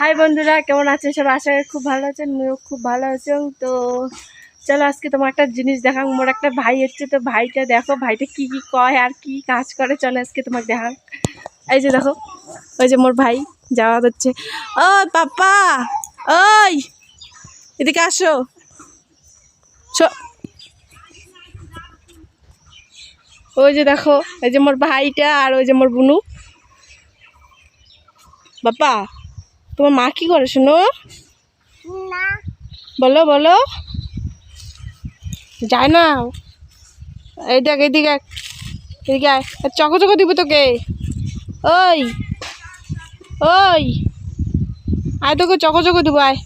High বন্ধুরা, কেমন আছেন সব আশা করি খুব ভালো আছেন, আমিও খুব ভালো আছেন তো চলো আজকে তোমার একটা জিনিস দেখাং মোর একটা ভাই হচ্ছে তো ভাইটা দেখো, ভাইটা কি কি কয় আর কি কাজ করে, চলো আজকে তোমাকে দেখাং এই যে দেখো, ওই যে মোর ভাই যাওয়া হচ্ছে। ও পাপা ওই, এদিকে আসো। ওই যে দেখো, এই যে মোর ভাইটা আর ওই যে মোর বুনু। বাপা তোমার মা কি করে শোনো? বলো বলো। যায় না। এই দেখ। এদিকে আর চকো চকো দিব তোকে। ওই ওই। আয় তোকে চকো চকো দিব আয়।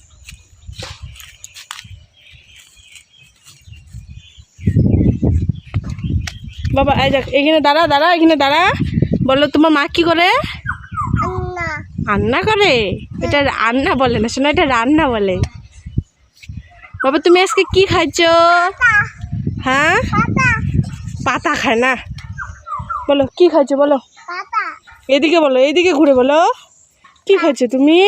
বাবা এই দেখ এখানে দাঁড়া দাঁড়া এখানে দাঁড়া। বলো তোমার মা কি করে? রান্না করে? এটা রান্না বলে না শোনো এটা রান্না বলে। বাবা তুমি আজকে কি খাইছ? হ্যাঁ? পাতা। খায় না। বলো কি খাইছো বলো? এদিকে বলো এদিকে ঘুরে বলো। কি খাইছো তুমি?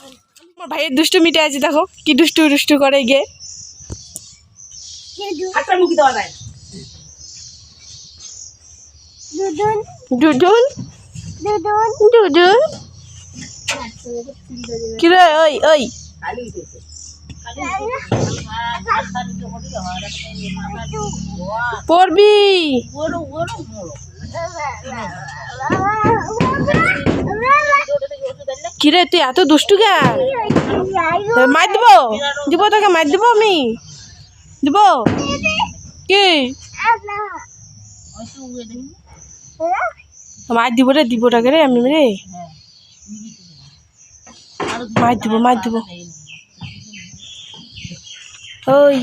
আমার ভাইয়ের দুষ্টু মিটে আছে দেখো কি দুষ্টু দুষ্টু করে গিয়ে কি রে ওই ওই পড়বি কি রে তুই এত দুষ্টু কেন মার দিব? দিব তোকে মার দিব আমি? দিব? কি? মার দিব রে দিব টাকে রে আমি রে। মার দিব মার দিব। ওই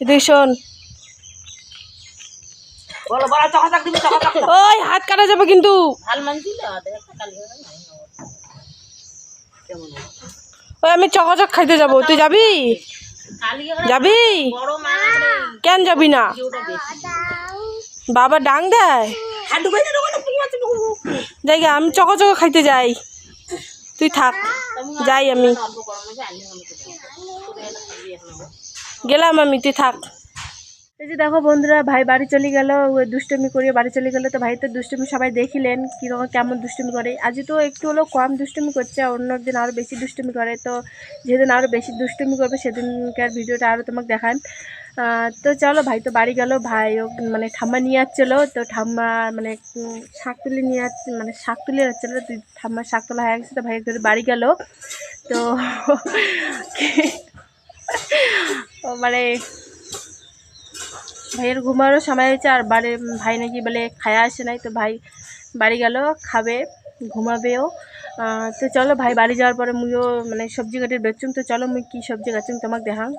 এদিকে শোন। ওই হাত কাটা যাবে কিন্তু। ওই আমি চকাচক খাইতে যাব। তুই যাবি? যাবি? কেন যাবি না? বাবা ডাং দেয়? যাই আমি চকাচক খাইতে যাই। তুই থাক। যাই আমি। গেলাম আমি তুই থাক। এই যে দেখো বন্ধুরা, ভাই বাড়ি চলে গেল, দুষ্টুমি করিয়ে বাড়ি চলে গেল। তো ভাই তো দুষ্টুমি সবাই দেখিলেন, কীরকম কেমন দুষ্টুমি করে। আজ তো একটু হলেও কম দুষ্টুমি করছে, অন্য দিন আরও বেশি দুষ্টুমি করে। তো যেদিন আরও বেশি দুষ্টুমি করবে, সেদিনকার ভিডিওটা আরও তোমাকে দেখান। তো চলো ভাই তো বাড়ি গেল, ভাই মানে ঠাম্মা নিয়ে যাচ্ছিল তো ঠাম্মা মানে শাক তুলে নিয়ে যাচ্ছে মানে শাক তুলে যাচ্ছিল তো ঠাম্মার শাক তোলা হয়ে গেছে, তো ভাই একটু বাড়ি গেল। তো মানে ভাইয়ের ঘুমারও সময় হয়েছে, আর বাড়ি ভাই নাকি বলে খায়া আসে নাই, তো ভাই বাড়ি গেল, খাবে, ঘুমাবেও। তো চলো ভাই বাড়ি যাওয়ার পরে মুইও মানে সবজি কাটির বেচুম, তো চলো মুই কী সবজি কাটছুন তোমাকে দেখাং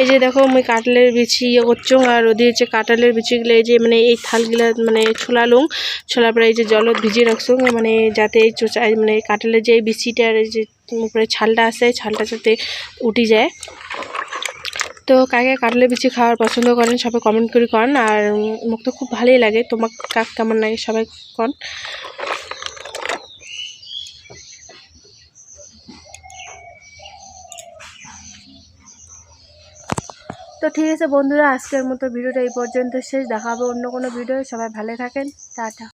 এই যে দেখো মুই কাটলের বিছি ইয়ে করছ, আর ওদি হচ্ছে কাঁঠালের বিচিগুলো, এই যে মানে এই থালগুলা মানে ছোলালুং ছোলার পরে এই যে জলত ভিজিয়ে রাখছো মানে যাতে এই চোচা মানে কাঁঠালের যে বিচিটার যে উপরে ছালটা আছে, ছালটা যাতে উঠে যায়। তো কাকে কাটলে বিচি খাওয়ার পছন্দ করেন, সবাই কমেন্ট করে কন, আর মুখ তো খুব ভালোই লাগে। তোমার কাক কেমন লাগে সবাই কন। তো ঠিক আছে বন্ধুরা, আজকের মতো ভিডিওটা এই পর্যন্ত শেষ। দেখাবো অন্য কোনো ভিডিও সবাই ভালো থাকেন। টাটা।